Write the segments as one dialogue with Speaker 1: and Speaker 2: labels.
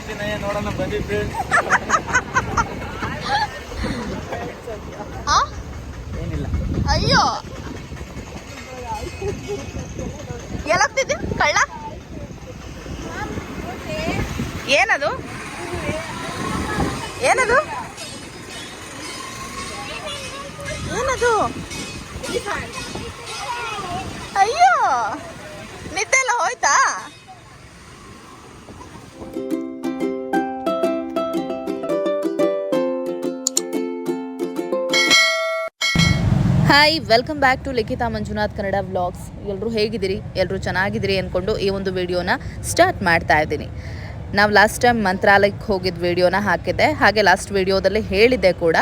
Speaker 1: ಆಂಜನೇಯ ನೋಡೋಣ ಬಂದಿದ್ದು? ಏನಿಲ್ಲ.
Speaker 2: ಅಯ್ಯೋ. ಎಲ್ಲೋಗ್ತಿದ್ದಿ? ಕಳ್ಳ? ಏನದು? ಏನದು? ಏನದು? ಅಯ್ಯೋ. ನಿದ್ದೆ ಎಲ್ಲ ಹೋಯ್ತಾ? Hi welcome back to Likhitha Manjunath Kannada vlogs ಎಲ್ಲರೂ ಹೇಗಿದ್ದೀರಿ? ಎಲ್ಲರೂ ಚೆನ್ನಾಗಿದ್ದೀರಿ ಅಂದ್ಕೊಂಡು ಈ ಒಂದು ವಿಡಿಯೋನ ಸ್ಟಾರ್ಟ್ ಮಾಡ್ತಾ ಇದ್ದೀನಿ. ನಾವು ಲಾಸ್ಟ್ ಟೈಮ್ ಮಂತ್ರಾಲಯಕ್ಕೆ ಹೋಗಿದ್ದ ವಿಡಿಯೋನ ಹಾಕಿದ್ದೆ. ಹಾಗೆ ಲಾಸ್ಟ್ ವಿಡಿಯೋದಲ್ಲಿ ಹೇಳಿದ್ದೆ ಕೂಡ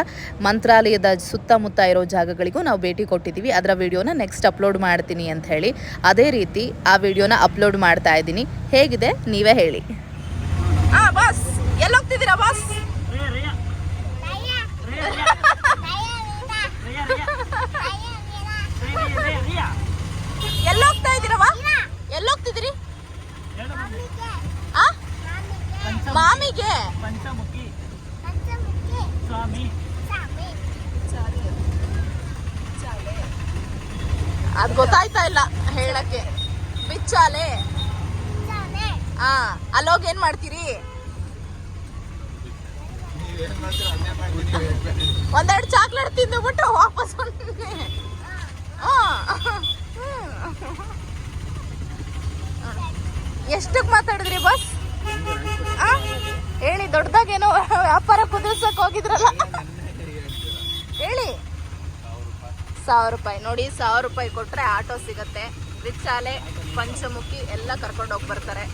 Speaker 2: ಮಂತ್ರಾಲಯದ ಸುತ್ತಮುತ್ತ ಇರೋ ಜಾಗಗಳಿಗೂ ನಾವು ಭೇಟಿ ಕೊಟ್ಟಿದ್ದೀವಿ. ಅದರ ವಿಡಿಯೋನ ನೆಕ್ಸ್ಟ್ ಅಪ್ಲೋಡ್ ಮಾಡ್ತೀನಿ ಅಂತ ಹೇಳಿ ಅದೇ ರೀತಿ ಆ ವಿಡಿಯೋನ ಅಪ್ಲೋಡ್ ಮಾಡ್ತಾ ಇದ್ದೀನಿ. ಹೇಗಿದೆ? ನೀವೇ ಹೇಳಿ. ಹಾಂ ಬಾಸ್ ಎಲ್ಲೋಗ್ತಿದ್ದೀರಾ ಬಾಸ್ ಎಲ್ಲೋಗ್ತಾ ಇದ್ದೀರವ ಎಲ್ಲೋಗ್ತಿದ್ದೀರಿ? ಆ? ಮಾಮಿಗೆ?
Speaker 1: ಪಂಚಮುಖಿ. ಸ್ವಾಮಿ.
Speaker 2: ಅದ್ ಗೊತ್ತಾಯ್ತಾ ಇಲ್ಲ ಹೇಳಕ್ಕೆ. ಬಿಚ್ಚಾಲೆ. ಆ ಅಲ್ಲೋಗಿ ಏನ್ ಮಾಡ್ತೀರಿ? ಒಂದೆರಡು ಚಾಕ್ಲೇಟ್ ತಿಂದುಬಿಟ್ಟು ವಾಪಸ್ ಬಂದ್ನಿ. ಆ. ಎಷ್ಟಕ್ ಮಾತಾಡಿದ್ರಿ ಬಸ್? ಹೇಳಿ ದೊಡ್ಡದಾಗೇನೋ ವ್ಯಾಪಾರ ಕುದಿಸಕ್ ಹೋಗಿದ್ರಲ್ಲ. ಹೇಳಿ. ಸಾವಿರ ರೂಪಾಯಿ. ನೋಡಿ ಸಾವಿರ ರೂಪಾಯಿ ಕೊಟ್ರೆ ಆಟೋ ಸಿಗತ್ತೆ. ರಿಕ್ಷಾಲೆ ಪಂಚಮುಖಿ ಎಲ್ಲ ಕರ್ಕೊಂಡು ಹೋಗಿ ಬರ್ತಾರೆ.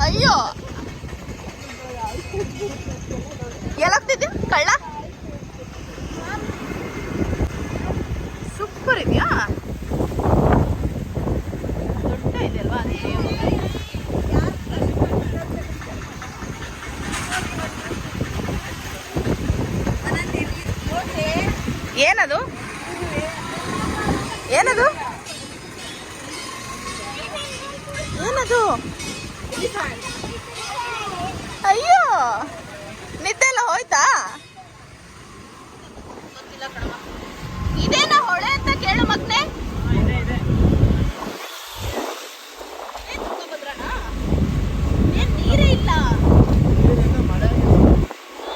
Speaker 2: ಅಯ್ಯೋ. ಎಲ್ಲೋಗ್ತಿದ್ದಿ ಕಳ್ಳ? ಸೂಪರ್ ಇದೆಯಾ ದೊಡ್ಡ ಇದೆಯಲ್ವಾ ಅದೇ ಏನದು ಏನದು ಏನದು ಅಯ್ಯೋ ನಿದ್ದೆ ಎಲ್ಲ ಹೋಯ್ತಾ ಗೊತ್ತಿಲ್ಲ ಕಣವ ಇದೇನಾ ಹೊಳೆ ಅಂತ ಕೇಳು ಮಗ್ನೆ
Speaker 1: ಇದೆ ಇದೆ
Speaker 2: ಏನ್ ತುಂಗಭದ್ರನ? ಏನ್ ನೀರೇ ಇಲ್ಲ
Speaker 1: ನೀರಿಂದ ಮಳೆ
Speaker 2: ಹಾ.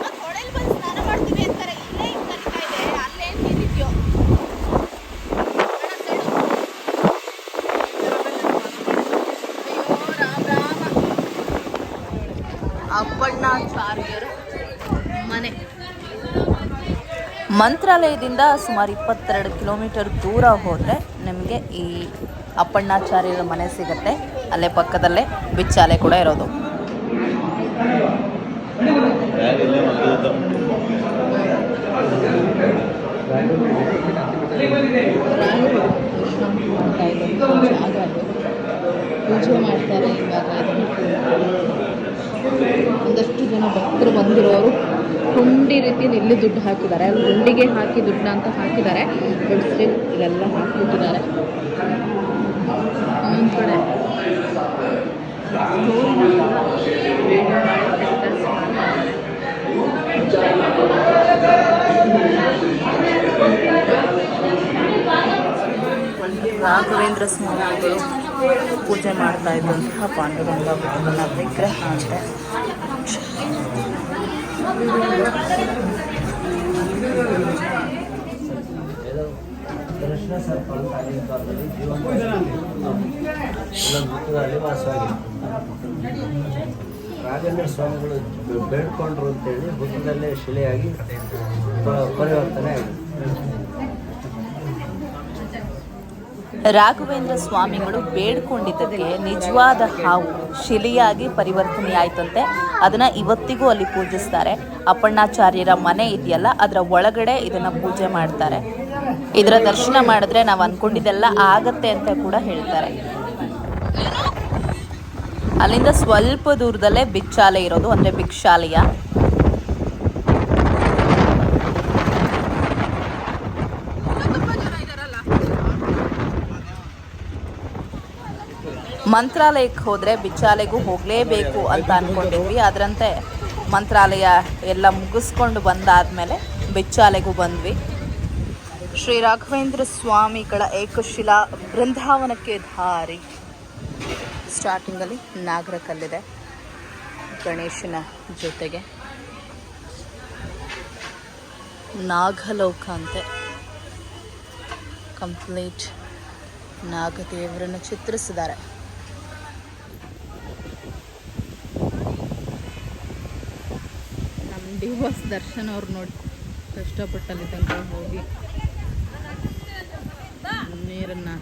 Speaker 2: ಮತ್ತ್ ಹೊಳೇಲ್ ಬಂದು ಸ್ನಾನ ಮಾಡ್ತೀವಿ ಅಂತಾರೆ ಇಲ್ಲೇ ಹಿಂಗ್ ಕರಿತಾ ಇದೆ ಅಲ್ಲೇನ್ ನೀರಿದ್ಯೋ ಅಯ್ಯೋ ರಾಮ ರಾಮ ಅಪ್ಪಣ್ಣಾಚಾರ್ಯರ ಮನೆ ಮಂತ್ರಾಲಯದಿಂದ ಸುಮಾರು ಇಪ್ಪತ್ತೆರಡು ಕಿಲೋಮೀಟರ್ ದೂರ ಹೋದರೆ ನಿಮಗೆ ಈ ಅಪ್ಪಣ್ಣಾಚಾರ್ಯರ ಮನೆ ಸಿಗುತ್ತೆ. ಅಲ್ಲೇ ಪಕ್ಕದಲ್ಲೇ ಬಿಚ್ಚಾಲೆ ಕೂಡ ಇರೋದು. ಪೂಜೆ ಮಾಡ್ತಾರೆ ಇವಾಗ ಒಂದಷ್ಟು ಜನ ಭಕ್ತರು ಬಂದಿರೋರು. ಹುಂಡಿ ರೀತಿ ಇಲ್ಲಿ ದುಡ್ಡು ಹಾಕಿದ್ದಾರೆ. ಅಲ್ಲಿ ಹುಂಡಿಗೆ ಹಾಕಿ ದುಡ್ಡ ಅಂತ ಹಾಕಿದ್ದಾರೆ. ಬಟ್ ಸ್ಟಿಲ್ ಇಲ್ಲೆಲ್ಲ ಹಾಕಿಬಿಟ್ಟಿದ್ದಾರೆ. ಕಡೆ. ರಾಘವೇಂದ್ರ ಸ್ವಾಮಿಗಳು ಪೂಜೆ ಮಾಡ್ತಾ ಇದ್ದಂತಹ ಪಾಂಡುರಂಗ ವಿಗ್ರಹ ಅಂತೆ
Speaker 3: ಕೃಷ್ಣ ಸರ್ಪ ಅಂತ ಆಗಿನ ಕಾಲದಲ್ಲಿ ಜೀವನದಲ್ಲಿ ವಾಸವಾಗಿತ್ತು ರಾಘವೇಂದ್ರ ಸ್ವಾಮಿಗಳು ಬೇಡ್ಕೊಂಡ್ರು ಅಂತೇಳಿ ಬುದ್ಧದಲ್ಲೇ ಶಿಲೆಯಾಗಿ ಪರಿವರ್ತನೆ ಆಗಿದೆ.
Speaker 2: ರಾಘವೇಂದ್ರ ಸ್ವಾಮಿಗಳು ಬೇಡ್ಕೊಂಡಿದ್ದಕ್ಕೆ ನಿಜವಾದ ಹಾವು ಶಿಲೆಯಾಗಿ ಪರಿವರ್ತನೆ ಆಯ್ತಂತೆ ಅದನ್ನ ಇವತ್ತಿಗೂ ಅಲ್ಲಿ ಪೂಜಿಸ್ತಾರೆ. ಅಪ್ಪಣ್ಣಾಚಾರ್ಯರ ಮನೆ ಇದೆಯಲ್ಲ, ಅದರ ಒಳಗಡೆ ಇದನ್ನ ಪೂಜೆ ಮಾಡ್ತಾರೆ. ಇದರ ದರ್ಶನ ಮಾಡಿದ್ರೆ ನಾವು ಅನ್ಕೊಂಡಿದ್ದೆಲ್ಲ ಆಗತ್ತೆ ಅಂತ ಕೂಡ ಹೇಳ್ತಾರೆ. ಅಲ್ಲಿಂದ ಸ್ವಲ್ಪ ದೂರದಲ್ಲೇ ಬಿಚ್ಚಾಲೆ ಇರೋದು, ಅಂದ್ರೆ ಭಿಕ್ಷಾಲಯ. ಮಂತ್ರಾಲಯಕ್ಕೆ ಹೋದರೆ ಬಿಚ್ಚಾಲೆಗೂ ಹೋಗಲೇಬೇಕು ಅಂತ ಅಂದ್ಕೊಂಡಿದ್ವಿ ಅದರಂತೆ ಮಂತ್ರಾಲಯ ಎಲ್ಲ ಮುಗಿಸ್ಕೊಂಡು ಬಂದಾದಮೇಲೆ ಬಿಚ್ಚಾಲೆಗೂ ಬಂದ್ವಿ. ಶ್ರೀ ರಾಘವೇಂದ್ರ ಸ್ವಾಮಿಗಳ ಏಕಶಿಲಾ ಬೃಂದಾವನಕ್ಕೆ ದಾರಿ ಸ್ಟಾರ್ಟಿಂಗಲ್ಲಿ ನಾಗರ ಕಲ್ಲಿದೆ. ಗಣೇಶನ ಜೊತೆಗೆ ನಾಗಲೋಕ ಅಂತೆ. ಕಂಪ್ಲೀಟ್ ನಾಗದೇವರನ್ನು ಚಿತ್ರಿಸಿದ್ದಾರೆ. ಡಿವೋರ್ಸ್ ದರ್ಶನ್ ಅವ್ರು ನೋಡಿ. ಕಷ್ಟಪಟ್ಟಲ್ಲಿ ತನಕ ಹೋಗಿ ನೀರನ್ನು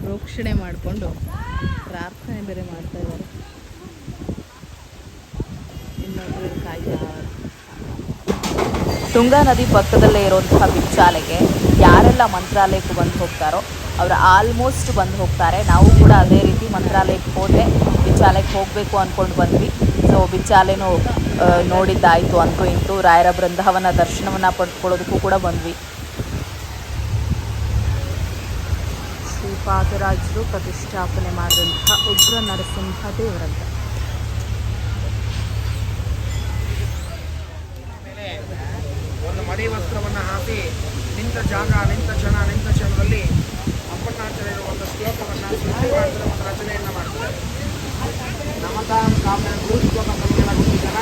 Speaker 2: ಪ್ರೋಕ್ಷಣೆ ಮಾಡಿಕೊಂಡು ಪ್ರಾರ್ಥನೆ ಬೇರೆ ಮಾಡ್ತಾ ಇದ್ದಾರೆ. ತುಂಗಾ ನದಿ ಪಕ್ಕದಲ್ಲೇ ಇರುವಂತಹ ಬಿಚ್ಚಾಲೆಗೆ ಯಾರೆಲ್ಲ ಮಂತ್ರಾಲಯಕ್ಕೆ ಬಂದು ಹೋಗ್ತಾರೋ ಅವರು ಆಲ್ಮೋಸ್ಟ್ ಬಂದು ಹೋಗ್ತಾರೆ. ನಾವು ಕೂಡ ಅದೇ ರೀತಿ ಮಂತ್ರಾಲಯಕ್ಕೆ ಹೋದರೆ ಬಿಚ್ಚಾಲೆಗೆ ಹೋಗಬೇಕು ಅಂದ್ಕೊಂಡು ಬಂದ್ವಿ. ಸೊ ಬಿಚ್ಚಾಲೆನೂ ನೋಡಿದ್ದಾಯಿತು ಅಂತೂ ಇಂತೂ ರಾಯರ ಬೃಂದಾವನ ದರ್ಶನವನ್ನು ಪಡ್ಕೊಳ್ಳೋದಕ್ಕೂ ಕೂಡ ಬಂದ್ವಿ. ಶ್ರೀಪಾದರಾಜರು ಪ್ರತಿಷ್ಠಾಪನೆ ಮಾಡಿದಂತಹ ಉಗ್ರ ನರಸಿಂಹ ದೇವರಂತ.
Speaker 4: ಒಂದು ಮಡಿ ವಸ್ತ್ರವನ್ನು ಹಾಕಿ ನಿಂತ ಜಾಗ ನಿಂತ ಕ್ಷಣ ನಿಂತ ಕ್ಷಣದಲ್ಲಿ ಅಪ್ಪಣ್ಣಾಚಾರ್ಯರು ಒಂದು ಶ್ಲೋಕವನ್ನು ಸೃಷ್ಟಿ ಮಾಡ್ತಾರೆ ಒಂದು ರಚನೆಯನ್ನು ಮಾಡ್ತಾರೆ ನಮತಾಂ ಕಾಮ್ಯ ಗುರು ಶ್ಲೋಕ ಸಂಖ್ಯೆನ ಗುರುತಿದ್ದಲ್ಲ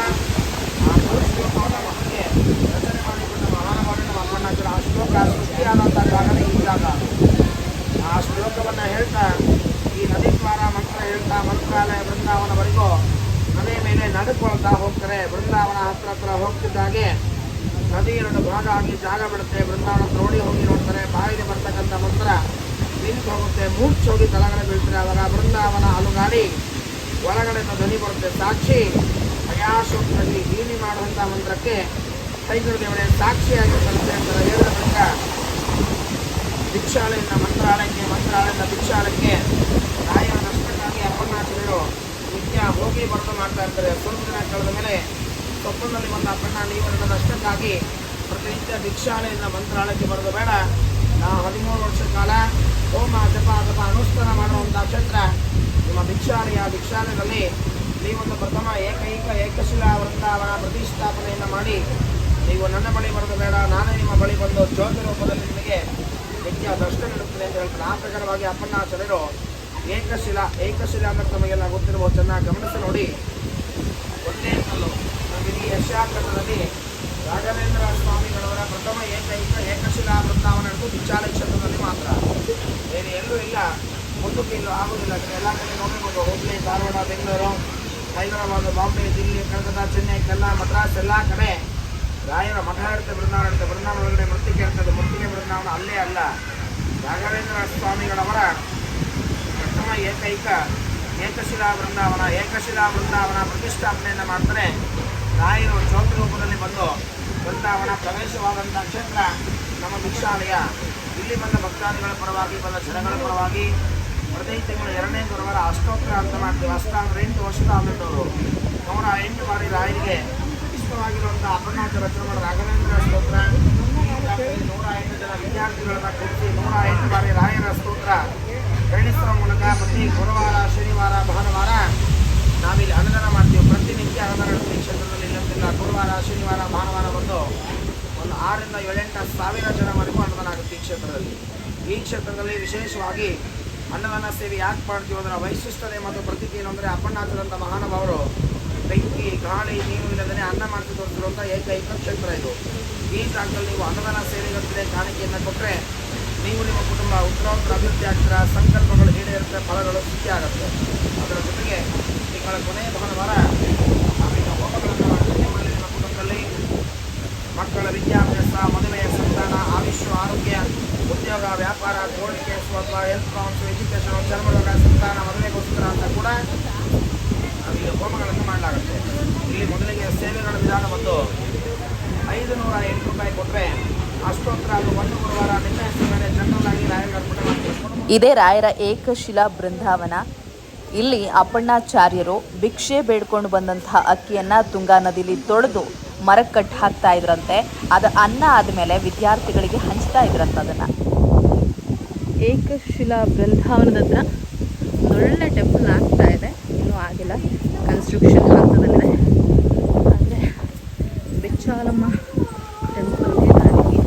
Speaker 4: ಆ ಶ್ಲೋಕವನ್ನು ಮಟ್ಟಿಗೆ ರಚನೆ ಮಾಡಿಕೊಂಡ ಮಹಾನುಭಾವರು ನಮ್ಮ ಅಪ್ಪಣ್ಣಾಚಾರ್ಯ ಆ ಶ್ಲೋಕ ಸೃಷ್ಟಿಯಾದಂಥ ಜಾಗನೇ ಈ ಆ ಶ್ಲೋಕವನ್ನು ಹೇಳ್ತಾ, ಈ ನದಿ ದ್ವಾರ ಮಂತ್ರ ಹೇಳ್ತಾ, ಮಂತ್ರಾಲಯ ವೃಂದಾವನವರೆಗೂ ನದಿ ಮೇಲೆ ನಡ್ಕೊಳ್ತಾ ಹೋಗ್ತಾರೆ. ಬೃಂದಾವನ ಹತ್ರ ಹತ್ರ ಹೋಗ್ತಿದ್ದಾಗೆ ನದಿ ಎರಡು ಭಾಗ ಆಗಿ ಜಾಗ ಬಿಡುತ್ತೆ. ಬೃಂದಾವನ ಓಡಿ ಹೋಗಿ ನೋಡ್ತಾರೆ. ಬಾಯಿಗೆ ಬರ್ತಕ್ಕಂಥ ಮಂತ್ರ ನಿಂತು ಹೋಗುತ್ತೆ. ಮೂರ್ಛೆ ಹೋಗಿ ತಳಗಡೆ ಬೀಳ್ತಾರೆ. ಅವಾಗ ಬೃಂದಾವನ ಅಲುಗಾಡಿ ಒಳಗಡೆಯಿಂದ ಧ್ವನಿ ಬರುತ್ತೆ. ಸಾಕ್ಷಿ ಅಯಾಶೋಕ್ತಲ್ಲಿ ಹೀನಿ ಮಾಡುವಂಥ ಮಂತ್ರಕ್ಕೆ ಟೈಗರ್ ದೇವರೇ ಸಾಕ್ಷಿಯಾಗಿ ಬರುತ್ತೆ ಅಂತ ಹೇಳಿದ ಬಳಿಕ ಭಿಕ್ಷಾಲಯದ ಮಂತ್ರಾಲಯಕ್ಕೆ, ಮಂತ್ರಾಲಯದ ಭಿಕ್ಷಾಲಯಕ್ಕೆ ರಾಯ ನಷ್ಟಕ್ಕಾಗಿ ಅಪ್ಪಣ್ಣಾಚಾರ್ಯರು ನಿತ್ಯ ಹೋಗಿ ಬರೆದು ಮಾಡ್ತಾ ಇರ್ತಾರೆ. ಸ್ವಲ್ಪ ದಿನ ಕಳೆದ ಮೇಲೆ ಸ್ವಪ್ನದಲ್ಲಿ ಬಂದ ಅಪ್ಪಣ್ಣ ನೀವು ನಷ್ಟಕ್ಕಾಗಿ ಪ್ರತಿನಿತ್ಯ ಭಿಕ್ಷಾಲಯದ ಮಂತ್ರಾಲಯಕ್ಕೆ ಬರೋದು ಬೇಡ. ನಾವು ಹದಿಮೂರು ವರ್ಷ ಕಾಲ ಹೋಮ, ಜಪ ಅಥವಾ ಅನುಷ್ಠಾನ ಮಾಡುವಂಥ ಕ್ಷೇತ್ರ. ನಿಮ್ಮ ಭಿಕ್ಷಾಲಯ ಭಿಕ್ಷಾಲಯದಲ್ಲಿ ನೀವೊಂದು ಪ್ರಥಮ ಏಕೈಕ ಪ್ರತಿಷ್ಠಾಪನೆಯನ್ನು ಮಾಡಿ, ನೀವು ನನ್ನ ಬಳಿ ಬರೋದು ಬೇಡ, ನಾನೇ ನಿಮ್ಮ ಬಳಿ ಬಂದು ಜ್ಯೋತಿ ರೂಪದಲ್ಲಿ ನಿಮಗೆ ನಿತ್ಯ ದರ್ಶನ ನೀಡುತ್ತದೆ ಅಂತ ಹೇಳ್ತಾರೆ. ಆ ಪ್ರಕಾರವಾಗಿ ಅಪ್ಪಣ್ಣಾಚಾರ್ಯರು ಏಕಶಿಲಾ ಏಕಶಿಲಾ ಅನ್ನೋದು ತಮಗೆಲ್ಲ ಗೊತ್ತಿರಬಹುದು ಚೆನ್ನಾಗಿ ಗಮನಿಸಿ ನೋಡಿ. ಒಂದೇ ಕಲ್ಲು. ನಮಗೆ ಯಶಾಕರಣದಲ್ಲಿ ರಾಘವೇಂದ್ರ ಸ್ವಾಮಿಗಳವರ ಪ್ರಥಮ ಏಕೈಕ ಏಕಶಿಲಾ ವೃಂದಾವನ ಹಿಡಿದು ವಿಚಾರ ಕ್ಷೇತ್ರದಲ್ಲಿ ಮಾತ್ರ. ಬೇರೆ ಎಲ್ಲೂ ಇಲ್ಲ. ಮುಂದಕ್ಕೆ ಇಲ್ಲೂ ಆಗುವುದಿಲ್ಲ. ಎಲ್ಲ ಕಡೆ ನೋಡಿಕೊಂಡು ಹುಬ್ಳಿ ಧಾರವಾಡ, ಬೆಂಗಳೂರು. ಹೈದರಾಬಾದ್, ಬಾಂಬೆ ದಿಲ್ಲಿ ಕಲ್ಕತ್ತಾ ಚೆನ್ನೈ ಕೆಲ್ಲ ಮದ್ರಾಸ್, ಎಲ್ಲ ಕಡೆ ರಾಯರ ಮಠ ಇರುತ್ತೆ ಬೃಂದಾವನ ಇರುತ್ತೆ. ಬೃಂದಾವನ ಒಳಗಡೆ ಮೃತ್ತಿಗೆ ಇರ್ತದೆ. ಬೃಂದಾವನ ಅಲ್ಲೇ ಅಲ್ಲ. ರಾಘವೇಂದ್ರ ಸ್ವಾಮಿಗಳವರ ಪ್ರಥಮ ಏಕೈಕ ಏಕಶಿಲಾ ಬೃಂದಾವನ. ಏಕಶಿಲಾ ಬೃಂದಾವನ ಪ್ರತಿಷ್ಠಾಪನೆಯನ್ನು ಮಾಡ್ತಾರೆ. ರಾಯರು ಜ್ಯೋತಿ ರೂಪದಲ್ಲಿ ಬಂದು ಬೃಂದಾವನ ಪ್ರವೇಶವಾದಂಥ ಕ್ಷೇತ್ರ ನಮ್ಮ ಭಿಕ್ಷಾಲಯ. ಇಲ್ಲಿ ಬಂದ ಭಕ್ತಾದಿಗಳ ಪರವಾಗಿ, ಬಂದ ಜನಗಳ ಪರವಾಗಿ ಪ್ರತಿ ತಿಂಗಳು ಎರಡನೇ ಗುರುವಾರ ಅಷ್ಟೋತ್ತರ ಅಂತ ಮಾಡ್ತೀವಿ. ಅಷ್ಟಾಂದ್ರೆ ಎಂಟು ವರ್ಷದ ಆಮೇಲೆ ನೂರ ಎಂಟು ಬಾರಿ ರಾಯರಿಗೆ ಇಷ್ಟವಾಗಿರುವಂಥ ಅಪರ್ಣಾಚ ರಚನೆ ಮಾಡಿದ ರಾಘವೇಂದ್ರ ಸ್ತೋತ್ರ. ನೂರ ಎಂಟು ಜನ ವಿದ್ಯಾರ್ಥಿಗಳನ್ನ ಕೂಡಿಸಿ ನೂರ ಎಂಟು ಬಾರಿ ರಾಯರ ಸ್ತೋತ್ರ. ಹೇಳಿಸುವ ಮೂಲಕ ಪ್ರತಿ ಗುರುವಾರ, ಶನಿವಾರ, ಭಾನುವಾರ ನಾವಿಲ್ಲಿ ಅನುದಾನ ಮಾಡ್ತೀವಿ. ಪ್ರತಿನಿತ್ಯ ಅನುದಾನ ಈ ಕ್ಷೇತ್ರದಲ್ಲಿ ಇಲ್ಲಂತಿಲ್ಲ. ಗುರುವಾರ, ಶನಿವಾರ, ಭಾನುವಾರ ಬಂದು ಒಂದು ಆರರಿಂದ ಏಳೆಂಟು ಸಾವಿರ ಜನವರೆಗೂ ಅನುದಾನ ಆಗುತ್ತೆ ಈ ಕ್ಷೇತ್ರದಲ್ಲಿ. ಈ ಕ್ಷೇತ್ರದಲ್ಲಿ ವಿಶೇಷವಾಗಿ ಅನ್ನದಾನ ಸೇವೆ ಯಾಕೆ ಮಾಡ್ತೀವಿ ಅದರ ವೈಶಿಷ್ಟ್ಯತೆ ಮತ್ತು ಪ್ರತೀತಿ ಏನು ಅಂದರೆ ಅಪ್ಪಣ್ಣಾಚರಂಥ ಮಹಾನುಭಾವರು ಬೆಂಕಿ, ಗಾಳಿ, ನೀರು ಇಲ್ಲದೇ ಅನ್ನ ಮಾಡಿಸಿ ತೋರಿಸಿರುವಂಥ ಏಕೈಕ ಕ್ಷೇತ್ರ ಇದು. ಈ ಜಾಗದಲ್ಲಿ ನೀವು ಅನ್ನದಾನ ಸೇವೆಗಂತಲೇ ಕಾಣಿಕೆಯನ್ನು ಕೊಟ್ಟರೆ ನೀವು ನಿಮ್ಮ ಕುಟುಂಬ ಉತ್ತರೋತ್ತರ ಅಭಿವೃದ್ಧಿ ಆಗ್ತೀರ? ಸಂಕಲ್ಪಗಳು ಈಡೇರುತ್ತೆ, ಫಲಗಳು ಸಿಕ್ಕಿ ಆಗುತ್ತೆ. ಅದರ ಜೊತೆಗೆ ತಿಂಗಳ ಕೊನೆಯ ಭಾನುವಾರ ನಾವೀಗ ಹೋಮಗಳನ್ನು ನಿಮ್ಮ ಕುಟುಂಬದಲ್ಲಿ ಮಕ್ಕಳ ವಿದ್ಯಾಭ್ಯಾಸ, ಮದುವೆಯ ಸಂತಾನ, ಆಯುಷ್ಯ, ಆರೋಗ್ಯ ಉದ್ಯೋಗ, ವ್ಯಾಪಾರ ಸ್ವಲ್ಪ ಅಥವಾ ಹೆಲ್ತ್ ಕೌನ್ಸ್ ಎಜುಕೇಷನ್ ಚರ್ಮರೋಗ, ಸಂತಾನ, ಮದುವೆಗೋಸ್ಕರ ಅಂತ ಕೂಡ ಅವರಿಗೆ ಹೋಮಗಳನ್ನು ಮಾಡಲಾಗುತ್ತೆ. ಇಲ್ಲಿ ಮೊದಲಿಗೆ ಸೇವೆಗಳ ವಿಧಾನ ಬಂದು ಐದು ನೂರ ಎಂಟು ರೂಪಾಯಿ ಕೊಟ್ಟರೆ ಅಷ್ಟೋತ್ತರ ಅದು ಒಂದು ಗುರುವಾರ ನಿನ್ನೆ ಮೇಲೆ ಜನರಲ್ ಆಗಿ ರಾಯರ
Speaker 2: ಇದೇ ರಾಯರ ಏಕಶಿಲಾ ಬೃಂದಾವನ. ಇಲ್ಲಿ ಅಪ್ಪಣ್ಣಾಚಾರ್ಯರು ಭಿಕ್ಷೆ ಬೇಡ್ಕೊಂಡು ಬಂದಂತಹ ಅಕ್ಕಿಯನ್ನು ತುಂಗಾ ನದಿಲಿ ತೊಳೆದು ಮರಕ್ಕೆ ಕಟ್ಟಿ ಹಾಕ್ತಾ ಇದ್ರಂತೆ. ಅದು ಅನ್ನ ಆದಮೇಲೆ ವಿದ್ಯಾರ್ಥಿಗಳಿಗೆ ಹಂಚ್ತಾ ಇದ್ರಂತೆ ಅದನ್ನು. ಏಕಶಿಲಾ ಬೃಂದಾವನದ ಹತ್ರ ಒಳ್ಳೆ ಟೆಂಪಲ್ ಆಗ್ತಾ ಇದೆ. ಇನ್ನೂ ಆಗಿಲ್ಲ. ಕನ್ಸ್ಟ್ರಕ್ಷನ್ ಹಂತದಲ್ಲಿದೆ ಅಂದರೆ ಬಿಚ್ಚಾಲಮ್ಮ ಟೆಂಪಲ್ಗೆ ದಾರಿಗೆ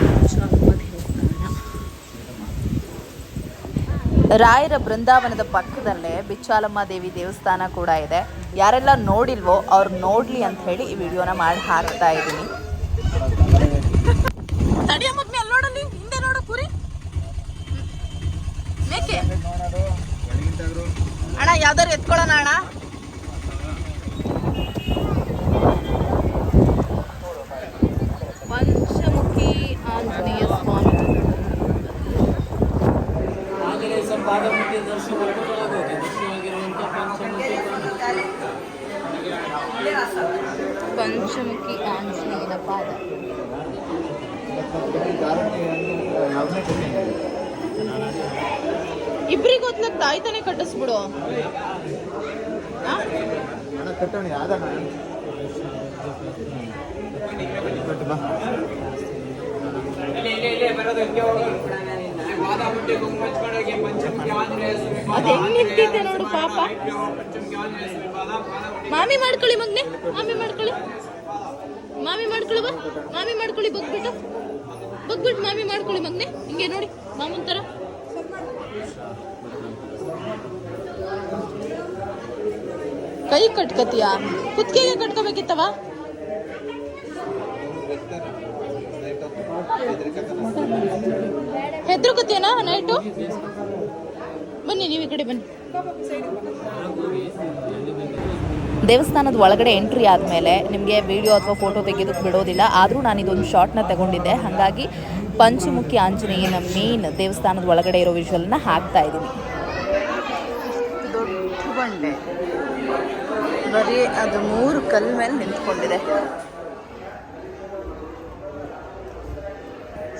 Speaker 2: ಬಿಚ್ಚಾಲಮ್ಮ ದೇವಸ್ಥಾನ ರಾಯರ ಬೃಂದಾವನದ ಪಕ್ಕದಲ್ಲೇ ಬಿಚ್ಚಾಲಮ್ಮ ದೇವಿ ದೇವಸ್ಥಾನ ಕೂಡ ಇದೆ. ಯಾರೆಲ್ಲ ನೋಡಿಲ್ವೋ ಅವ್ರು ನೋಡ್ಲಿ ಅಂತ ಹೇಳಿ ಈ ವಿಡಿಯೋನ ಮಾಡಿ ಹಾಕ್ತಾ ಇದ್ದೀನಿ ನೋಡಲಿ ಹಿಂದೆ ನೋಡು ಕುರಿ ಮೇಕೆ ಅಣ್ಣ ಯಾವ್ದಾರು ಎತ್ಕೊಳ್ಳೋಣ ಅಣ್ಣ ಪಂಚಮುಖಿ ಆಂಜನೇಯ ಸ್ವಾಮಿ
Speaker 1: ಆಂಜನೇಯ ಸ್ವಲ್ಪ ಪಾದಮುಖಿ ದರ್ಶನ ಮಾಡ್ಕೊಳ್ಳೋದು ದರ್ಶನವಾಗಿರುವಂಥ ಪಂಚಮುಖಿ
Speaker 2: ಪಂಚಮುಖಿ ಆಂಜನೇಯನ ಪಾದ ಇಬ್ರಿಗೆ ಹೊತ್ಲಕ್ ತಾಯ್ತಾನೆ ಕಟ್ಟಿಸ್ಬಿಡು ಆ?
Speaker 4: ಇಲ್ಲಿ ಇಲ್ಲಿ ಇಲ್ಲಿ ಬರೋದು ಹಿಂಗೆ ಹೋಗಿ ಬಾದಾಮುಟ್ಟಿ ಕುಂಕುಮ
Speaker 2: ಗೊತ್ತ ತಾಯ್ತಾನೆ ಕಟ್ಟಿಸ್ಬಿಡು. ನೋಡು ಪಾಪ. ಮಾಮಿ ಮಾಡ್ಕೊಳ್ಳಿ ಮಗ್ನೆ ಮಾಮಿ ಮಾಡ್ಕೊಳ್ಳಿ. ಮಾಮಿ ಮಾಡ್ಕೊಳ್ಳಿ ಬಾ ಮಾಮಿ ಮಾಡ್ಕೊಳ್ಳಿ, ಬಗ್ಬಿಟ್ಟು. ಬಗ್ಬಿಟ್ಟು ಮಾಮಿ ಮಾಡ್ಕೊಳ್ಳಿ ಮಗ್ನೆ. ಹಿಂಗೆ ನೋಡಿ, ಮಾಮನ್ ತರ. ಕೈ ಕಟ್ಕತಿಯ? ಕುತ್ತಿಗೆಗೆ ಕಟ್ಕೋಬೇಕಿತ್ತವ? ಹೆದ್ರುಕತಿಯನಾ ನೈಟು? ಬನ್ನಿ, ನೀವು ಈ ಕಡೆ ಬನ್ನಿ. ದೇವಸ್ಥಾನದ ಒಳಗಡೆ ಎಂಟ್ರಿ ಆದಮೇಲೆ ನಿಮಗೆ ವಿಡಿಯೋ ಅಥವಾ ಫೋಟೋ ತೆಗೆಯೋದಕ್ಕೆ ಬಿಡೋದಿಲ್ಲ. ಆದರೂ ನಾನು ಇದೊಂದು ಶಾರ್ಟ್ನ ತಗೊಂಡಿದ್ದೆ. ಹಾಗಾಗಿ ಪಂಚಮುಖಿ ಆಂಜನೇಯನ ಮೇನ್ ದೇವಸ್ಥಾನದ ಒಳಗಡೆ ಇರೋ ವಿಷುವಲ್ನ ಹಾಕ್ತಾ ಇದ್ದೀನಿ ದೊಡ್ಡ ಬರೀ ಅದು ಮೂರು ಕಲ್ ಮೇಲೆ ನಿಂತ್ಕೊಂಡಿದೆ.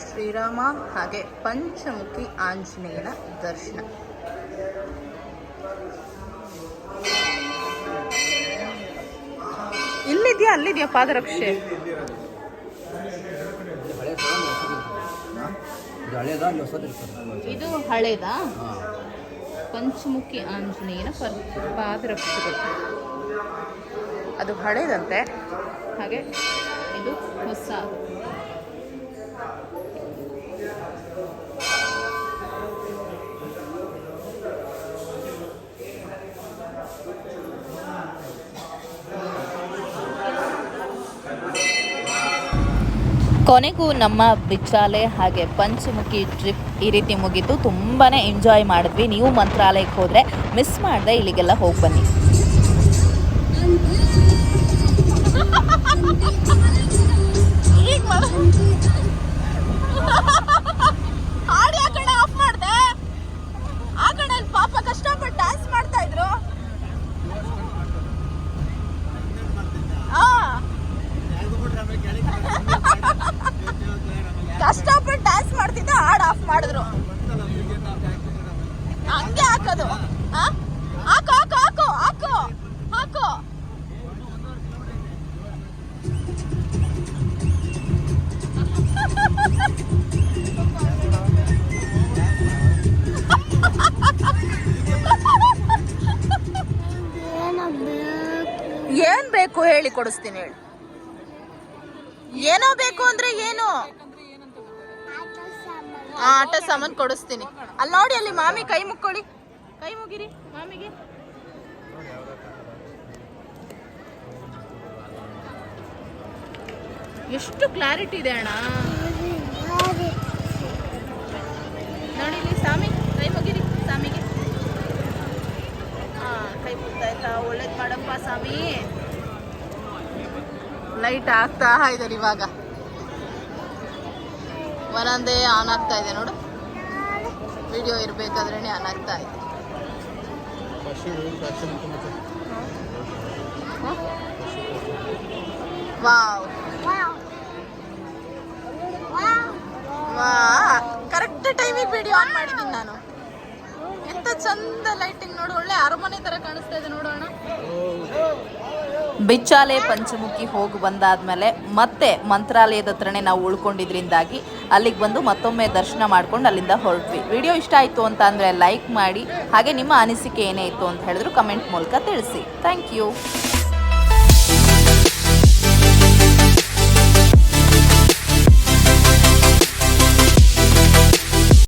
Speaker 2: ಶ್ರೀರಾಮ ಹಾಗೆ ಪಂಚಮುಖಿ ಆಂಜನೇಯನ ದರ್ಶನ. ಇಲ್ಲಿದ್ಯಾ? ಅಲ್ಲಿದ್ಯಾ ಪಾದರಕ್ಷೆ? ಇದು ಹಳೇದಾ? ಪಂಚಮುಖಿ ಆಂಜನೇಯನ ಪಾದರಕ್ಷೆಗಳು. ಅದು ಹಳೇದಂತೆ. ಹಾಗೆ ಇದು ಹೊಸ ಕೊನೆಗೂ ನಮ್ಮ ಬಿಚ್ಚಾಲೆ ಹಾಗೆ ಪಂಚಮುಖಿ ಟ್ರಿಪ್ ಈ ರೀತಿ ಮುಗೀತು. ತುಂಬಾ ಎಂಜಾಯ್ ಮಾಡಿದ್ವಿ. ನೀವು ಮಂತ್ರಾಲಯಕ್ಕೆ ಹೋದರೆ ಮಿಸ್ ಮಾಡದೆ ಇಲ್ಲಿಗೆಲ್ಲ ಹೋಗಿ ಬನ್ನಿ. ಬೇಕು ಹೇಳಿ ಕೊಡಿಸ್ತೀನಿ ಹೇಳಿ. ಏನೋ ಬೇಕು ಅಂದ್ರೆ ಏನು? ಆಟ ಸಾಮಾನು ಕೊಡಿಸ್ತೀನಿ. ಅಲ್ಲಿ ನೋಡಿ, ಅಲ್ಲಿ ಮಾಮಿ ಕೈ ಮುಕ್ಕೊಳ್ಳಿ. ಕೈ ಮುಗಿರಿ, ಮಾಮಿಗೆ. ಎಷ್ಟು ಕ್ಲಾರಿಟಿ ಇದೆ ಅಣ್ಣ. ನೋಡಿ, ಇಲ್ಲಿ ಸ್ವಾಮಿ ಕೈ ಮುಗಿರಿ ಸ್ವಾಮಿಗೆ ಹಾ ಕೈ ಮುಗ್ದಾಯ್ತಾ ಒಳ್ಳೇದು ಮಾಡಪ್ಪ ಸ್ವಾಮಿ ಲೈಟ್ ಆಗ್ತಾ ಇದ್ದಾರೆ ಇವಾಗ. ಒಂದೊಂದೇ ಆನ್ ಆಗ್ತಾ ಇದೆ ನೋಡು. ವಿಡಿಯೋ ಇರಬೇಕಾದ್ರೆ ಆನ್ ಆಗ್ತಾ ಇದೆ. ವಾವ್. ವಾ ಕರೆಕ್ಟ್ ಟೈಮಿಗೆ ವಿಡಿಯೋ ಆನ್ ಮಾಡಿದ್ದೀನಿ ನಾನು. ಎಂತ ಚಂದ ಲೈಟಿಂಗ್ ನೋಡು. ಒಳ್ಳೆ ಅರಮನೆ ತರ ಕಾಣಿಸ್ತಾ ಇದೆ ನೋಡೋಣ ಬಿಚ್ಚಾಲೆ ಪಂಚಮುಖಿ ಹೋಗಿ ಬಂದಾದ್ಮೇಲೆ ಮತ್ತೆ ಮಂತ್ರಾಲಯದ ಹತ್ರನೇ ನಾವು ಉಳ್ಕೊಂಡಿದ್ರಿಂದಾಗಿ ಅಲ್ಲಿಗೆ ಬಂದು ಮತ್ತೊಮ್ಮೆ ದರ್ಶನ ಮಾಡ್ಕೊಂಡು ಅಲ್ಲಿಂದ ಹೊರಟ್ವಿ. ವಿಡಿಯೋ ಇಷ್ಟ ಆಯಿತು ಅಂತ ಅಂದರೆ ಲೈಕ್ ಮಾಡಿ, ಹಾಗೆ ನಿಮ್ಮ ಅನಿಸಿಕೆ ಏನೇ ಇತ್ತು ಅಂತ ಹೇಳಿದ್ರು ಕಮೆಂಟ್ ಮೂಲಕ ತಿಳಿಸಿ. Thank you.